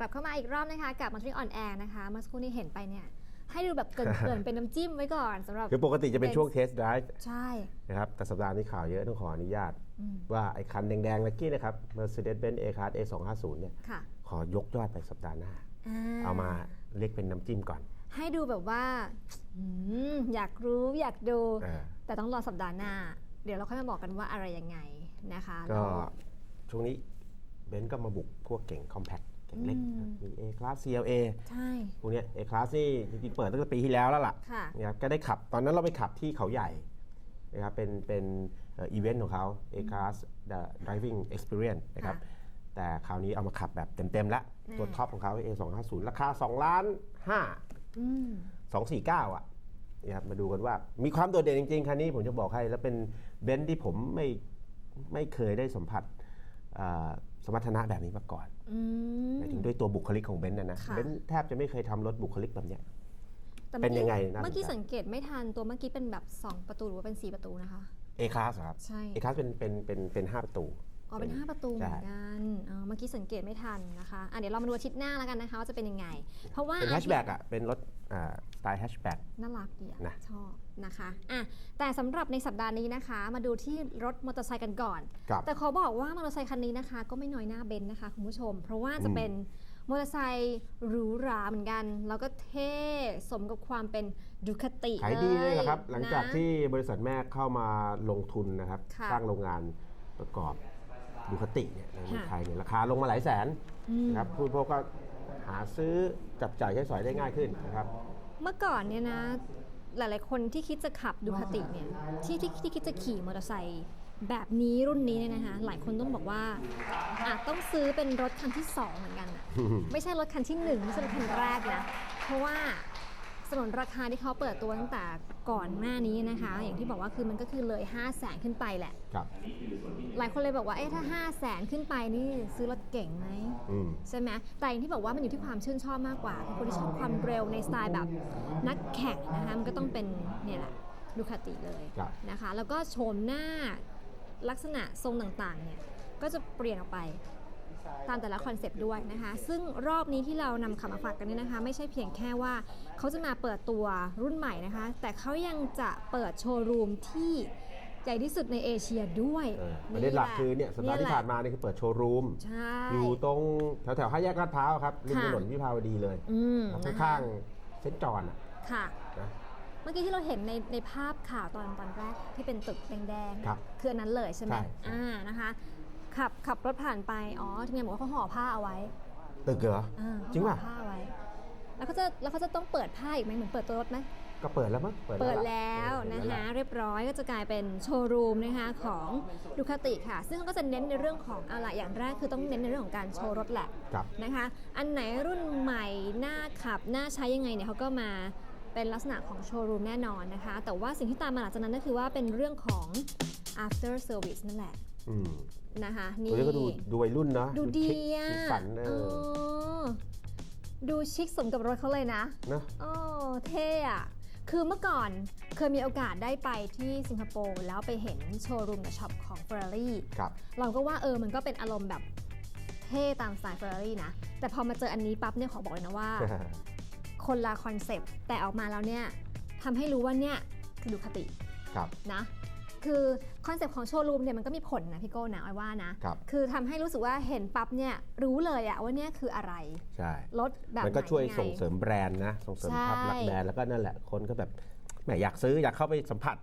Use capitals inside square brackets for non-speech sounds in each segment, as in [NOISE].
กลับเข้ามาอีกรอบนะคะกับมันทรีออนแอร์นะคะเมื่อสักครู่นี้เห็นไปเนี่ยให้ดูแบบเกรินๆเป็นน้ำจิ้มไว้ก่อนสำหรับคือปกติจะเป็นช่วงเทสต์ไดรฟ์ใช่นะครับแต่สัปดาห์นี้ข่าวเยอะต้องขออนุญาต ว่าไอ้คันแดงๆเมื่อกี้นะครับ Mercedes-Benz A-Class A250 เนี่ยค่ะขอยกยอดไปสัปดาห์หน้าอ่เอามาเรียกเป็นน้ำจิ้มก่อน ให้ดูแบบว่าอืมอยากรู้อยากดูเออแต่ต้องรอสัปดาห์หน้า เดี๋ยวเราค่อยมาบอกกันว่าอะไรยังไงนะคะก็แล้วช่วงนี้เบนซ์ก็มาบุกพวกเก่ง Compact เก่ง เล็กอืมมี A-Class CLA ใช่ พวกเนี้ย A-Class นี่จริงๆเปิดตั้งแต่ปีที่แล้วแล้วล่ะค่ะ นะครับก็ได้ขับตอนนั้นเราไปขับที่เขาใหญ่นะครับเป็นเป็นอีเวนต์ของเขา A-Class The Driving Experience นะครับค่ะแต่คราวนี้เอามาขับแบบเต็มๆแล้วอืมตัวท็อปของเขา A250 ราคา2ล้าน5 อืม 249 อะนะครับมาดูกันว่ามีความโดดเด่นจริงๆ คันนี้ผมจะบอกให้ แล้วเป็นเบนซ์ที่ผมไม่ไม่เคยได้สัมผัสอ่า สมรรถนะแบบนี้มาก่อนอืมหมายถึงด้วยตัวบุคลิกของเบนซ์นะนะค่ะเบนซ์แทบจะไม่เคยทำรถบุคลิกแบบเนี้ยแต่เป็นยังไงน่าสนใจเมื่อกี้สังเกตไม่ทันตัวเมื่อกี้เป็นแบบ 2 ประตูหรือว่าเป็น 4 ประตูนะคะ A-Class ครับใช่ A-Class เป็นเป็นเป็นเป็นห้าประตู อ๋อเป็น 5 ประตูเหมือนกันอ๋อเมื่อกี้สังเกตไม่ทันนะคะอะเดี๋ยวเรามาดูอาทิตย์หน้าแล้วกันนะคะว่าจะเป็นยังไง เพราะว่าเป็นแฮชแบ็กอะเป็นรถอ่าสไตล์แฮชแบ็กน่ารักดีอะนะชอบนะคะอะแต่สำหรับในสัปดาห์นี้นะคะ มาดูที่รถมอเตอร์ไซค์กันก่อนกับแต่ขอบอกว่ามอเตอร์ไซค์คันนี้นะคะ ก็ไม่น้อยหน้าเบนซ์นะคะคุณผู้ชม เพราะว่าจะอืมเป็นมอเตอร์ไซค์หรูหราเหมือนกัน แล้วก็เท่สมกับความเป็นดูคติขายดีเลยนะครับ หลังจากนะที่บริษัทแม่เข้ามาลงทุนนะครับค่ะสร้างโรงงานประกอบ ดูคติเนี่ยในเมืองค่ะไทยเนี่ยราคาลงมาหลายแสนอืมนะครับผู้บริโภคก็หาซื้อจับจ่ายใช้สอยได้ง่ายขึ้นนะครับ เมื่อก่อนเนี่ยนะ หลายๆคนที่คิดจะขับดูคาติเนี่ยที่ที่ที่คิดจะขี่มอเตอร์ไซค์แบบนี้รุ่นนี้เนี่ยนะคะหลายคนต้องบอกว่าอาจต้องซื้อเป็นรถคันที่สองเหมือนกันอะไม่ใช่รถคันที่หนึ่งไม่ใช่รถคันแรกนะเพราะว่า สนนราคาที่เขาเปิดตัวตั้งแต่ก่อนหน้านี้นะคะ อย่างที่บอกว่าคือมันก็คือเลย 5 0 0แสนขึ้นไปแหละ ครับ หลายคนเลยบอกว่าเอ๊ะถ้า 5 0 0แสนขึ้นไปนี่ซื้อรถเก่งไหมอืม ใช่ไหมแต่อย่างที่บอกว่ามันอยู่ที่ความชื่นชอบมากกว่าคือคนที่ชอบความเร็วในสไตล์แบบนักแข่งนะคะมันก็ต้องเป็นเนี่ยแหละดูคาติเลยครับ นะคะ แล้วก็โฉมหน้าลักษณะทรงต่างๆเนี่ยก็จะเปลี่ยนออกไป ตามแต่ละคอนเซปต์ด้วยนะคะ ซึ่งรอบนี้ที่เรานำขับมาฝากกันเนี่ยนะคะ ไม่ใช่เพียงแค่ว่าเขาจะมาเปิดตัวรุ่นใหม่นะคะ แต่เขายังจะเปิดโชว์รูมที่ใหญ่ที่สุดในเอเชียด้วยเออประเด็นหลักแะคือเนี่ยสัปดาห์ที่แหละผ่านมานี่คือเปิดโชว์รูมใช่อยู่ตรงแถวแถวๆห้าแยกลาดพร้าวครับริมค่ะถนนวิภาวดีเลยอืมครับนะคะข้างๆเส้นจรอะค่ะนะเมื่อกี้ที่เราเห็นในในภาพข่าวตอนตอนแรกที่เป็นตึกแดงครับๆคืออันนั้นเลยใช่ไหมใช่อ่านะคะ ขับขับรถผ่านไป อ๋อทีมงานบอกว่าเขาห่อผ้าเอาไว้ตึกเหรอ อ่าเขาจริงห่ป่ะอผ้าไว้ แล้วเขาจะแล้วเขาจะต้องเปิดผ้าอีกไหมเหมือนเปิดตัวรถไหม ก็เปิดแล้วมั้งเปิดล่ะแล้วเออนะเปิดคะแล้วเรียบร้อยก็จะกลายเป็นโชว์รูมนะคะของดูคาติค่ะ ซึ่งเขาก็จะเน้นในเรื่องของเอาละอย่างแรกคือต้องเน้นในเรื่องของการโชว์รถแหละครับ นะคะอันไหนรุ่นใหม่น่าขับน่าใช้ยังไงเนี่ยเขาก็มาเป็นลักษณะของโชว์รูมแน่นอนนะคะ แต่ว่าสิ่งที่ตามมาหลังจากนั้นก็คือว่าเป็นเรื่องของ after service นั่นแหละ อืม นะคะตัวนี่นี้ก็ดูดูวัยรุ่นเนาะดูดีชิคอะสีสันเอเอออดูชิคสมกับรถเขาเลยนะเนอะโอ้เท่อะคือเมื่อก่อนเคยมีโอกาสได้ไปที่สิงคโปร์แล้วไปเห็นโชว์รูมกับช็อปของ Ferrari ครับเราก็ว่าเออมันก็เป็นอารมณ์แบบเท่ตามสไตล์ Ferrari นะ แต่พอมาเจออันนี้ปั๊บเนี่ยขอบอกเลยนะว่า คนละคอนเซปต์แต่ออกมาแล้วเนี่ยทำให้รู้ว่าเนี่ยคือดูคติครับนะ คือคอนเซปต์ของโชว์รูมเนี่ยมันก็มีผลนะพี่โก้นะอ้อยว่านะครับ คือทำให้รู้สึกว่าเห็นปั๊บเนี่ยรู้เลยอะว่าเนี่ยคืออะไรใช่ รถแบบมันก็ไหนช่วยงไงส่งเสริมแบรนด์นะ ส่งเสริมใช่ภาพลักษณ์แบรนด์แล้วก็นั่นแหละคนก็แบบแหมอยากซื้ออยากเข้าไปสัมผัส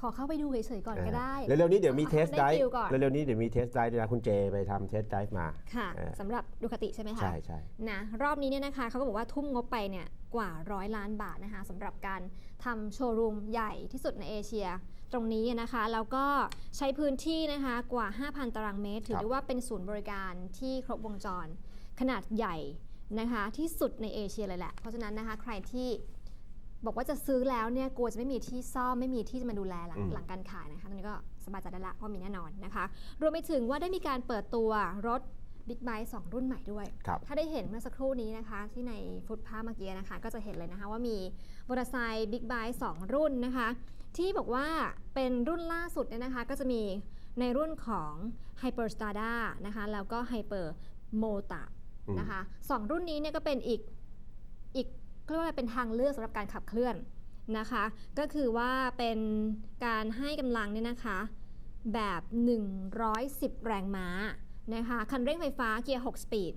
ขอเข้าไปดูเฉยๆก่อนก็ได้เร็วๆนี้เดี๋ยวมีเทสได้ไดฟิลก่อนเร็วๆนี้เดี๋ยวมีเทสไดด้วยนะคุณเจไปทำเทสไดมาค่ะเออสำหรับดูคติใช่ไหมคะใช่ใช่นะรอบนี้เนี่ยนะคะเขาก็บอกว่าทุ่มงบไปเนี่ยกว่าร้อยล้านบาทนะคะสำหรับการทำโชว์รูมใหญ่ที่สุดในเอเชียตรงนี้นะคะแล้วก็ใช้พื้นที่นะคะกว่า 5,000 ตารางเมตร ถือได้ว่าเป็นศูนย์บริการที่ครบวงจร ขนาดใหญ่นะคะที่สุดในเอเชียเลยแหละ เพราะฉะนั้นนะคะใครที่ บอกว่าจะซื้อแล้วเนี่ยกลัวจะไม่มีที่ซ่อมไม่มีที่จะมาดูแลหลังอืมหลังการขายนะคะตรงนี้ก็สบายใจได้ละว่ามีแน่นอนนะคะ รวมไปถึงว่าได้มีการเปิดตัวรถบิ๊กไบค์สองรุ่นใหม่ด้วยครับถ้าได้เห็นเมื่อสักครู่นี้นะคะ ที่ในฟุตภาพเมื่อกี้นะคะ ก็จะเห็นเลยนะคะว่ามีมอเตอร์ไซค์บิ๊กไบค์สองรุ่นนะคะ ที่บอกว่าเป็นรุ่นล่าสุดเนี่ยนะคะ ก็จะมีในรุ่นของ Hyper Stada นะคะ แล้วก็ Hyper Mota อืมนะคะสองรุ่นนี้เนี่ยก็เป็นอีกอีก เรียกว่าอะไรเป็นทางเลือกสำหรับการขับเคลื่อนนะคะ ก็คือว่าเป็นการให้กำลังเนี่ยนะคะ แบบ 110 แรงม้านะคะคันเร่งไฟฟ้าเกียร์ 6 สปีด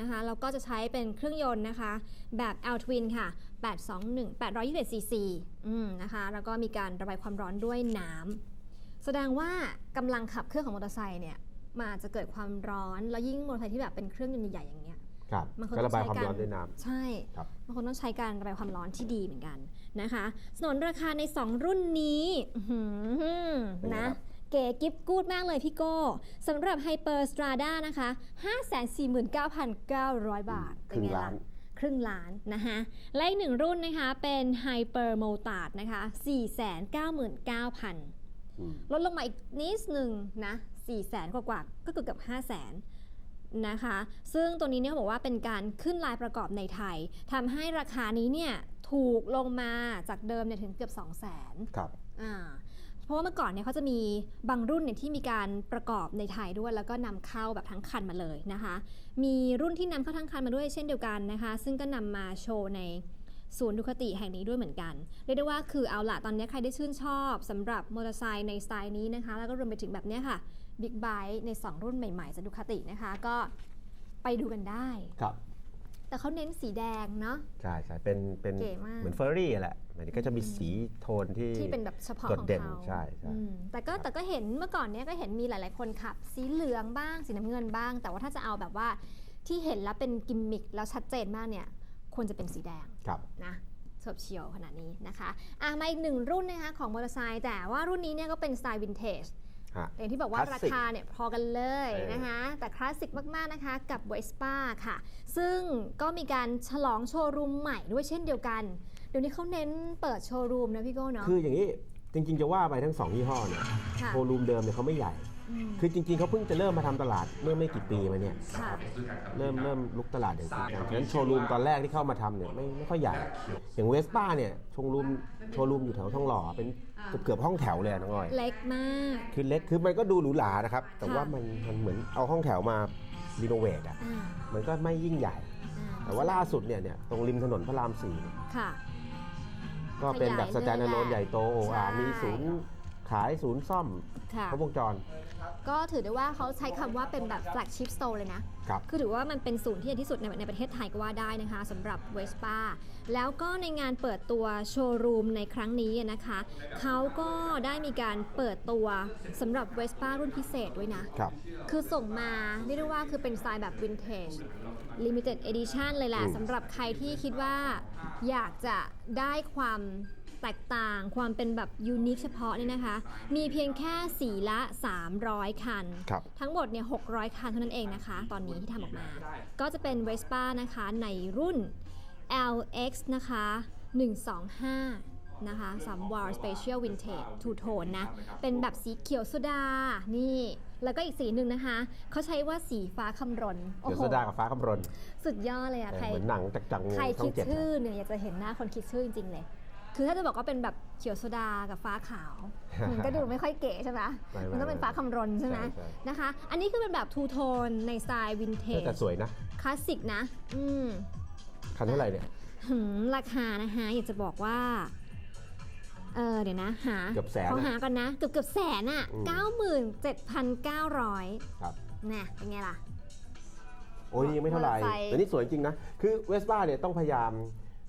นะคะแล้วก็จะใช้เป็นเครื่องยนต์นะคะ แบบ L Twin ค่ะ 821 821 cc อืมนะคะแล้วก็มีการระบายความร้อนด้วยน้ำแสดงว่ากำลังขับเครื่องของมอเตอร์ไซค์เนี่ยมาจจะเกิดความร้อน แล้วยิ่งมอเตอร์ไซค์ที่แบบเป็นเครื่องยนต์ใหญ่ๆอย่างเงี้ย ครับมันคงก็ระบายความต้องใช้ร้อนการด้วยน้ำใช่ครับบางคนต้องใช้การระบายความร้อนที่ดีเหมือนกันนะคะสนนราคาใน 2 รุ่นนี้อื้อหือเป็นไงนะครับเก๋กิฟกูดมากเลยพี่โก้สำหรับ Hyper Strada นะคะ 549,900 บาทครึ่งเป็ไล้านครึ่งล้านนะคะและอีกหนึ่งรุ่นนะคะเป็น Hyper Motard นะคะ 499,000อืมลดลงมาอีกนิดนึงนะ 4 0 0แสนกว่าๆก็เกือบเกือบ5 0 0แส นนะคะ ซึ่งตัวนี้เนี่ยเขาบอกว่าเป็นการขึ้นลายประกอบในไทยทำให้ราคานี้เนี่ยถูกลงมาจากเดิมเนี่ยถึงเกือบ 2 0 0แสนครับอ่าเพราะว่าเมื่อก่อนเนี่ยเขาจะมีบางรุ่นเนี่ยที่มีการประกอบในไทยด้วย แล้วก็นำเข้าแบบทั้งคันมาเลยนะคะ มีรุ่นที่นำเข้าทั้งคันมาด้วยเช่นเดียวกันนะคะ ซึ่งก็นำมาโชว์ในศูนย์ดูคติแห่งนี้ด้วยเหมือนกัน เรียกได้ว่าคือเอาละตอนนี้ใครได้ชื่นชอบสำหรับมอเตอร์ไซค์ในสไตล์นี้นะคะ แล้วก็รวมไปถึงแบบเนี้ยค่ะ บิ๊กไบค์ใน 2 รุ่นใหม่ๆจากดูคตินะคะ ก็ไปดูกันได้ ครับ แต่เขาเน้นสีแดงเนาะ ใช่ใช่เป็นเป็นเก๋มาก เหมือนเฟอร์รี่แหละมันก็จะมีสีโทนที่ที่เป็นแบบเฉพาะโดขดองเด่นเขาใช่ใช่อืมแต่ก็แต่ก็เห็นเมื่อก่อนเนี้ยก็เห็นมีหลายๆคนขับ สีเหลืองบ้างสีน้ำเงินบ้าง แต่ว่าถ้าจะเอาแบบว่าที่เห็นแล้วเป็นกิมมิคแล้วชัดเจนมากเนี่ย ควรจะเป็นสีแดง ครับ นะเฉิบเฉียวขนาดนี้นะคะ อะมาอีกหนึ่งรุ่นนะคะของมอเตอร์ไซค์แต่ว่ารุ่นนี้เนี่ยก็เป็นสไตล์วินเทจ ฮะ อย่างที่บอกว่าคลาราสสิกคาเนี่ยพอกันเลยเออนะคะแต่คลาสสิกมากๆนะคะกับ Vespa ค่ะ ซึ่งก็มีการฉลองโชว์รูมใหม่ด้วยเช่นเดียวกัน เดี๋ยวนี้เขาเน้นเปิดโชว์รูมนะพี่โก้เนาะคืออย่างนี้จริง ๆ จะว่าไปทั้งสองยี่ห้อเนี่ยค่ะโชว์รูมเดิมเนี่ยเขาไม่ใหญ่มคือจริง ๆเขาเพิ่งจะเริ่มมาทำตลาดเมื่อไม่กี่ปีมาเนี่ย ค่ะ เริ่มเริ่มลุกตลาดอย่างจริงจังฉะนั้นโชว์รูมตอนแรกที่เข้ามาทำเนี่ยไม่ไม่ค่อยใหญ่ อย่างเวสป้าเนี่ยโชว์รูมโชว์รูมอยู่แถวทองหล่อเป็น เกือบเกือบห้องแถวเลยอะน้องอ้อย เล็กมาก คือเล็กคือมันก็ดูหรูหรานะครับ แต่ค่ะ ว่ามันมันเหมือนเอาห้องแถวมารีโนเวทอะอ่ามันก็ไม่ยิ่งใหญ่อ่าแต่ว่าล่าสุดเนี่ยเนี่ยตรงริมถนนพระรามสี่เนี่ยค่ะ ก็เป็นแบบขสยายแตนด์เลยโลนแหละใหญ่โตโอ้อ่าใช่ มีศูนย์ขายศูนย์ซ่อมค่ะ ครบวงจร ก็ถือได้ว่าเขาใช้คำว่าเป็นแบบ flagship store เลยนะ ครับ คือถือว่ามันเป็นศูนย์ที่ใหญ่ที่สุดในในประเทศไทยก็ว่าได้นะคะสำหรับ Vespa แล้วก็ในงานเปิดตัวโชว์รูมในครั้งนี้นะคะ เขาก็ได้มีการเปิดตัวสำหรับ Vespa รุ่นพิเศษด้วยนะ ครับ คือส่งมาเรียกได้ว่าคือเป็นสไตล์แบบ Vintage Limited Edition เลยแหละอืมสำหรับใครที่คิดว่าอยากจะได้ความ แตกต่างความเป็นแบบยูนิคเฉพาะเนี่ยนะคะ มีเพียงแค่สีละ 300 คัน ครับ ทั้งหมดเนี่ย600 คันเท่านั้นเองนะคะ ตอนนี้ที่ทำออกมา ก็จะเป็น Vespa นะคะในรุ่น LX นะคะ 125 นะคะ3 War Special Vintage Two Tone นะ เป็นแบบสีเขียวโซดา นี่ แล้วก็อีกสีหนึ่งนะคะ เขาใช้ว่าสีฟ้าคำรนโอ้เดี๋ยวโหสดากับฟ้าคำรนสุดยอดเลยอะเออใคร เหมือนหนังจากจังใครช่อคิงดเจ็ดชื่อเนี่ยอยากจะเห็นหน้าคนคิดชื่อจริง ๆ เลย คือถ้าจะบอกว่าเป็นแบบเขียวโซดากับฟ้าขาว มันก็ดูไม่ค่อยเก๋ใช่ไหมไม่ไม่มันต้องเป็นฟ้าคำรนใช่ไหมใช่นะคะ อันนี้คือเป็นแบบทูโทนในสไตล์วินเทเออจแต่สวยนะคลาสสิกนะ อืมคันเท่าไหร่เนี่ยหืมราคานะคะอยากจะบอกว่าเออเดี๋ยวนะหาเกือบแสนขอนะหากันนะเกือบเกือบแสนอะอืมเก้าหมื่นเจ็ดพันเก้าร้อยครับน่ะเป็นไงล่ะ โอ้ยยังไม่เท่าไหร่มอเตอร์ไซค์แต่นี่สวยจริงนะ คือเวสป้าเนี่ยต้องพยายาม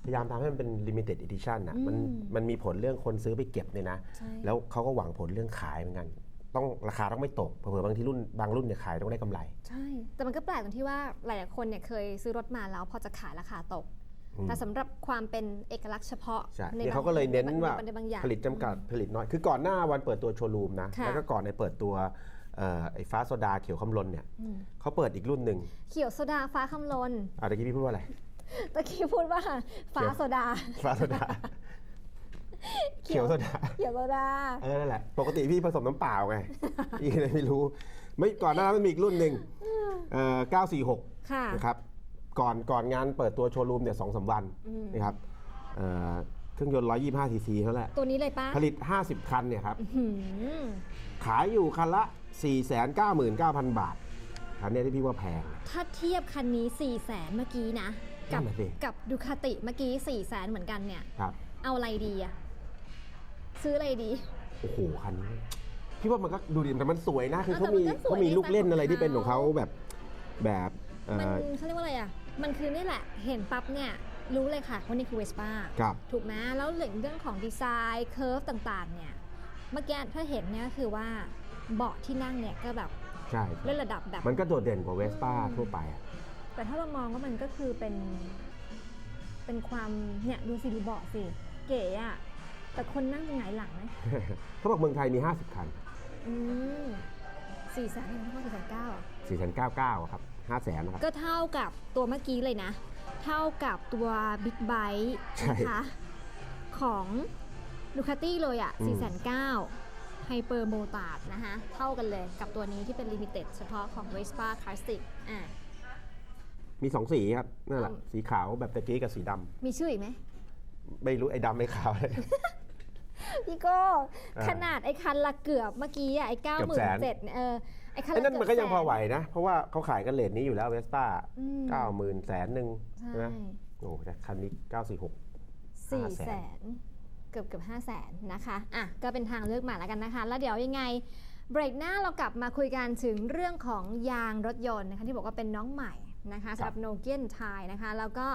พยายามทำให้มันเป็น limited edition นะมันอืมมันมีผลเรื่องคนซื้อไปเก็บเนี่ยนะ ใช่ แล้วเขาก็หวังผลเรื่องขายเหมือนกัน ต้องราคาต้องไม่ตกเผื่อๆบางทีรุ่นบางรุ่นเนี่ยขายต้องได้กำไร ใช่ แต่มันก็แปลกตรงที่ว่าหลายๆคนเนี่ยเคยซื้อรถมาแล้วพอจะขายราคาตก อืม แต่สำหรับความเป็นเอกลักษณ์เฉพาะใช่ในเนี่ยบางเขาก็เลยเน้นว่าในบางอย่าง ผลิตจำกัดผลิตน้อย คือก่อนหน้าวันเปิดตัวโชว์รูมนะ ค่ะ แล้วก็ก่อนในเปิดตัวเอ่อไอ้ฟ้าโซดาเขียวคำลนเนี่ยอืมเขาเปิดอีกรุ่นหนึ่งเขียวโซดาฟ้าคำลนอะเมื่อกี้พี่พูดว่าอะไร ตะกี้พูดว่าฟ้าเขียวโซดา ฟ้าโซดา เขียวโซดา เขียวโซดา เออนั่นแหละ ปกติพี่ผสมน้ำเปล่าไง พี่เลยไม่รู้ ไม่ก่อนหน้านั้นมันมีอีกรุ่นหนึ่งเอ่อ946ค่ะนะครับ ก่อนก่อนงานเปิดตัวโชว์รูมเนี่ยสองสามวันอืมนะครับเอ่อเครื่องยนต์ 125ซีซีเท่านั้นแหละ ตัวนี้เลยป้าผลิต 50 คันเนี่ยครับหืมขายอยู่คันละ 499,000 บาท คันเนี้ยที่พี่ว่าแพง ถ้าเทียบคันนี้4 0 0แสนเมื่อกี้นะ กันั่นน่ะสิ กับดูคาติเมื่อกี้4 0 0แสนเหมือนกันเนี่ย ครับ เอาอะไรดีอะซื้ออะไรดี โอ้โหคันนี้พี่ว่ามันก็ดูดิแต่มันสวยนะคือเออเขามีแต่มันก็สวยเขามีลูกเล่นอะไรที่เป็นในของสไตล์เขาของเขาแบบแบบเอ่มันอ เขาเรียกว่าอะไรอะมันคือนี่แหละเห็นปั๊บเนี่ยรู้เลยค่ะว่านี่คือเวสป้าครับ ถูกไหมแล้วเรื่องของดีไซน์เคิร์ฟต่างๆเนี่ยเมื่อกี้ถ้าเห็นเนี่ยก็คือว่าเบาะที่นั่งเนี่ยก็แบบ ใช่เล่นระดับแบบ มันก็โดดเด่นกว่าเวสป้าทั่วไปอะแต่ถ้าเรามองว่ามันก็คือเป็น เป็นความเนี่ยดูสิดูเบาะสิ เก๋อะแต่คนนั่งยังไงหลังไหมเขาบอกเมืองไทยมี 50 คันอืมสี่แสนเองเท่าสี่แสนเก้า4 9 9 9ครับ5แสนนะครับ ก็เท่ากับตัวเมื่อกี้เลยนะ เท่ากับตัวบิ๊กไบค์ใช่นะคะของดูคาตี้เลยอะอืม4 9 0 0 0 ไฮเปอร์โมตาร์ดนะคะเท่ากันเลยกับตัวนี้ที่เป็นลิมิเต็ดเฉพาะของ Vespa Classic อะมี2สีครับนั่นแหละอืมสีขาวแบบตะกี้กับสีดำมีชื่ออีกไหม ไม่รู้ไอ้ดำไม่ขาวเลย พี่โก้อ่าขนาดไอ้คันละเกือบเมื่อกี้อะไอ้เก้าเกืหอบมื่แสนนเจ็ดเออไอ้คันไอ้ละนั่นมันก็ยังพอไหวเกืบแสนะ เพราะว่าเขาขายกันเลทนี้อยู่แล้วเวสป้าอืมเก้าหมื่นแสนหนึ่งใช่นะโอ้แต่คันนี้946สี่ห้าแสนแสน เกือบเกือบห้าแสนนะคะอะก็เป็นทางเลือกใหม่แล้วกันนะคะ แล้วเดี๋ยวยังไงเบรกหน้าเรากลับมาคุยกันถึงเรื่องของยางรถยนต์นะคะที่บอกว่าเป็นน้องใหม่นะคะสำหรับโนเกียนไทยนะคะ แล้วก็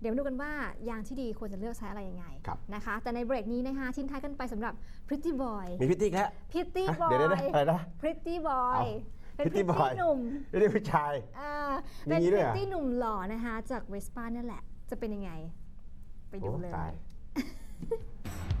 เดี๋ยวมาดูกันว่ายางที่ดีควรจะเลือกใช้อะไรยังไงครับนะคะ แต่ในเบรกนี้นะคะทิ้งท้ายกันไปสำหรับ Pretty Boy มีพิธีแค่ Pretty ฮะ Boy เดี๋ยวเดี๋ยวนะอะไรนะ Pretty เอา Boy เป็น Pretty Pretty Boy หนุ่มไม่ได้ผู้ชายอ่ามีเป็นงี้ด้วยเหรอ Pretty หนุ่มหล่อนะคะ จากเวสป้านี่ยแหละ จะเป็นยังไง ไปดูโอ้เลยตาย Thank [LAUGHS] you.